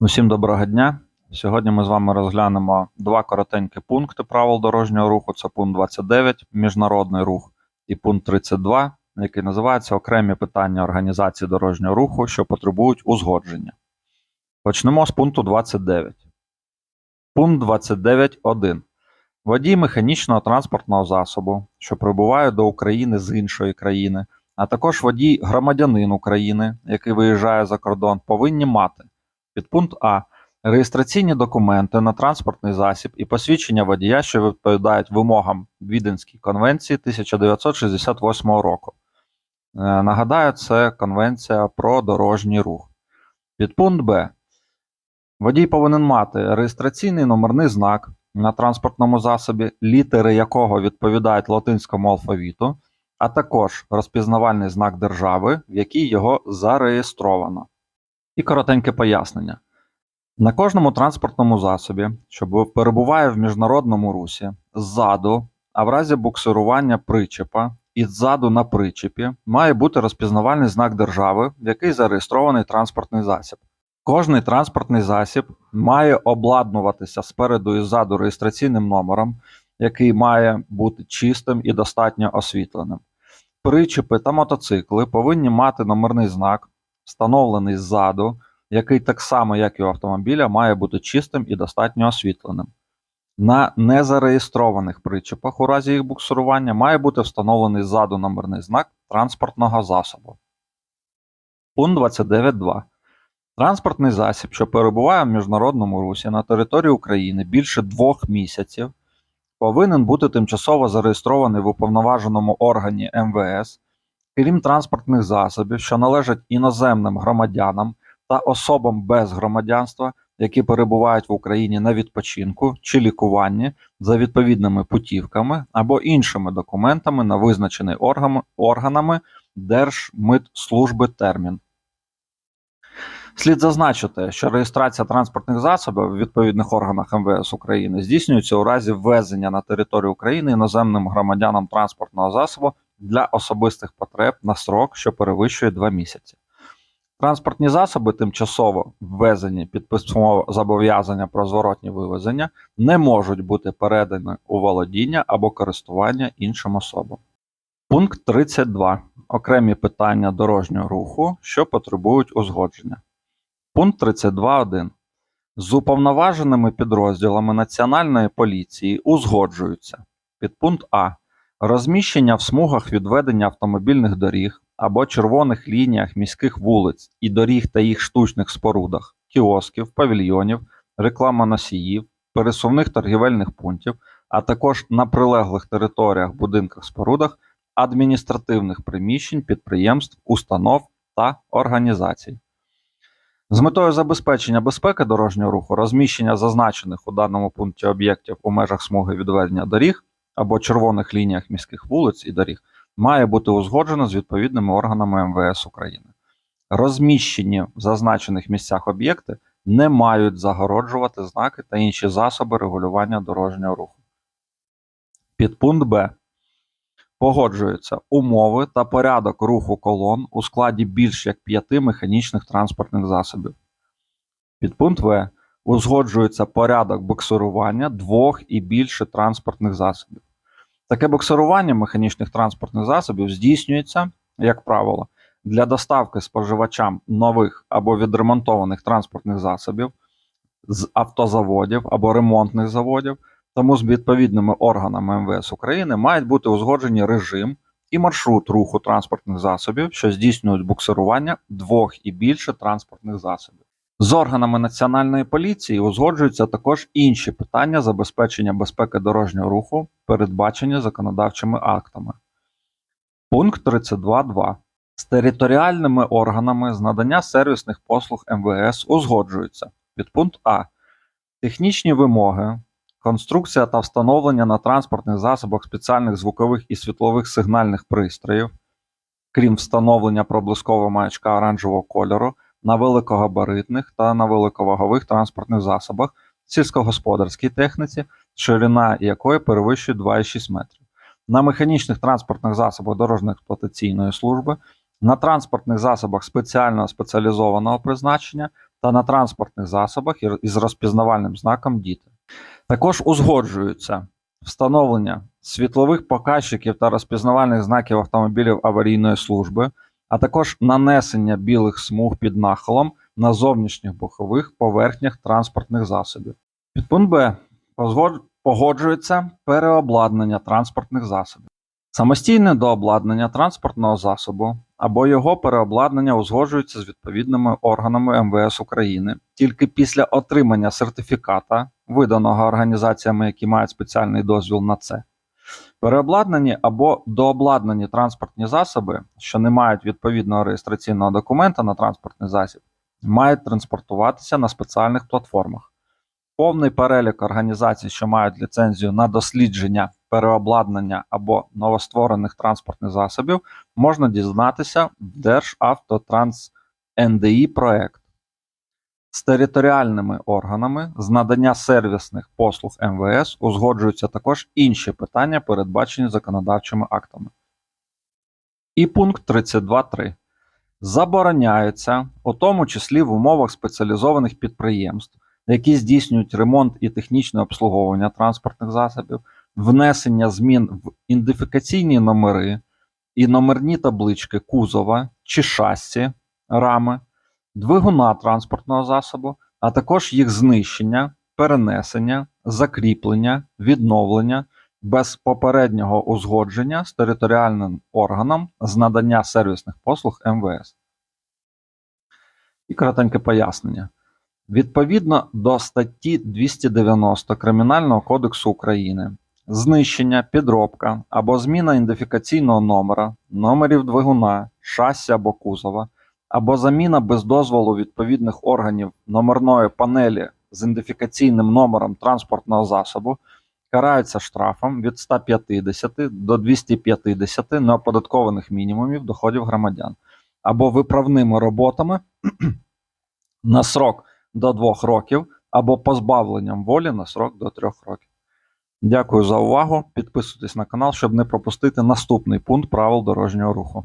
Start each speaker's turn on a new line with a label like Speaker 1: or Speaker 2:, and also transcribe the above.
Speaker 1: Усім доброго дня. Сьогодні ми з вами розглянемо два коротенькі пункти правил дорожнього руху. Це пункт 29 міжнародний рух і пункт 32, який називається Окремі питання організації дорожнього руху, що потребують узгодження. Почнемо з пункту 29. Пункт 29.1. Водій механічного транспортного засобу, що прибуває до України з іншої країни, а також водій громадянин України, який виїжджає за кордон, повинні мати Підпункт А. Реєстраційні документи на транспортний засіб і посвідчення водія, що відповідають вимогам Віденської конвенції 1968 року. Е, Нагадаю, це конвенція про дорожній рух. Підпункт Б. Водій повинен мати реєстраційний номерний знак на транспортному засобі, літери якого відповідають латинському алфавіту, а також розпізнавальний знак держави, в якій його зареєстровано. І коротеньке пояснення. На кожному транспортному засобі, що перебуває в міжнародному русі, ззаду, а в разі буксирування причепа і ззаду на причепі, має бути розпізнавальний знак держави, в який зареєстрований транспортний засіб. Кожний транспортний засіб має обладнуватися спереду і ззаду реєстраційним номером, який має бути чистим і достатньо освітленим. Причепи та мотоцикли повинні мати номерний знак, встановлений ззаду, який так само, як і у автомобіля, має бути чистим і достатньо освітленим. На незареєстрованих причепах у разі їх буксирування має бути встановлений ззаду номерний знак транспортного засобу. Пункт 29.2. Транспортний засіб, що перебуває в міжнародному русі на території України більше двох місяців, повинен бути тимчасово зареєстрований в уповноваженому органі МВС крім транспортних засобів, що належать іноземним громадянам та особам без громадянства, які перебувають в Україні на відпочинку чи лікуванні за відповідними путівками або іншими документами на визначений органами, органами Держмитслужби термін. Слід зазначити, що реєстрація транспортних засобів в відповідних органах МВС України здійснюється у разі ввезення на територію України іноземним громадянам транспортного засобу для особистих потреб на срок, що перевищує 2 місяці. Транспортні засоби, тимчасово ввезені під письмове зобов'язання про зворотні вивезення, не можуть бути передані у володіння або користування іншим особам. Пункт 32. Окремі питання дорожнього руху, що потребують узгодження. Пункт 32.1. З уповноваженими підрозділами Національної поліції узгоджуються. Підпункт А. Розміщення в смугах відведення автомобільних доріг або червоних лініях міських вулиць і доріг та їх штучних спорудах, кіосків, павільйонів, рекламоносіїв, пересувних торгівельних пунктів, а також на прилеглих територіях, будинках, спорудах, адміністративних приміщень, підприємств, установ та організацій. З метою забезпечення безпеки дорожнього руху, розміщення зазначених у даному пункті об'єктів у межах смуги відведення доріг або червоних лініях міських вулиць і доріг має бути узгоджено з відповідними органами МВС України. Розміщені в зазначених місцях об'єкти не мають загороджувати знаки та інші засоби регулювання дорожнього руху. Підпункт Б. Погоджуються умови та порядок руху колон у складі більш як п'яти механічних транспортних засобів. Підпункт В. Узгоджується порядок буксирування двох і більше транспортних засобів. Таке буксирування механічних транспортних засобів здійснюється, як правило, для доставки споживачам нових або відремонтованих транспортних засобів з автозаводів або ремонтних заводів, тому з відповідними органами МВС України мають бути узгоджені режим і маршрут руху транспортних засобів, що здійснюють буксирування двох і більше транспортних засобів. З органами Національної поліції узгоджуються також інші питання забезпечення безпеки дорожнього руху, передбачені законодавчими актами. Пункт 32.2. З територіальними органами з надання сервісних послуг МВС узгоджуються. Підпункт А. Технічні вимоги, конструкція та встановлення на транспортних засобах спеціальних звукових і світлових сигнальних пристроїв, крім встановлення проблискового маячка оранжевого кольору на великогабаритних та на великовагових транспортних засобах, сільськогосподарській техніці, ширина якої перевищує 2,6 метрів, на механічних транспортних засобах дорожньо-експлуатаційної служби, на транспортних засобах спеціального спеціалізованого призначення та на транспортних засобах із розпізнавальним знаком діти. Також узгоджуються встановлення світлових показчиків та розпізнавальних знаків автомобілів аварійної служби, а також нанесення білих смуг під нахилом на зовнішніх бокових поверхнях транспортних засобів. Підпункт Б. Погоджується переобладнання транспортних засобів. Самостійне дообладнання транспортного засобу або його переобладнання узгоджується з відповідними органами МВС України тільки після отримання сертифіката, виданого організаціями, які мають спеціальний дозвіл на це. Переобладнані або дообладнані транспортні засоби, що не мають відповідного реєстраційного документа на транспортний засіб, мають транспортуватися на спеціальних платформах. Повний перелік організацій, що мають ліцензію на дослідження, переобладнання або новостворених транспортних засобів, можна дізнатися в Державтотранс НДІ проект. З територіальними органами з надання сервісних послуг МВС узгоджуються також інші питання, передбачені законодавчими актами. І пункт 32.3. Забороняється, у тому числі в умовах спеціалізованих підприємств, які здійснюють ремонт і технічне обслуговування транспортних засобів, внесення змін в ідентифікаційні номери і номерні таблички кузова чи шасі рами, двигуна транспортного засобу, а також їх знищення, перенесення, закріплення, відновлення без попереднього узгодження з територіальним органом з надання сервісних послуг МВС. І коротеньке пояснення. Відповідно до статті 290 Кримінального кодексу України, знищення, підробка або зміна ідентифікаційного номера, номерів двигуна, шасі або кузова, або заміна без дозволу відповідних органів номерної панелі з ідентифікаційним номером транспортного засобу караються штрафом від 150 до 250 неоподаткованих мінімумів доходів громадян або виправними роботами на срок до 2 років або позбавленням волі на срок до 3 років. Дякую за увагу. Підписуйтесь на канал, щоб не пропустити наступний пункт правил дорожнього руху.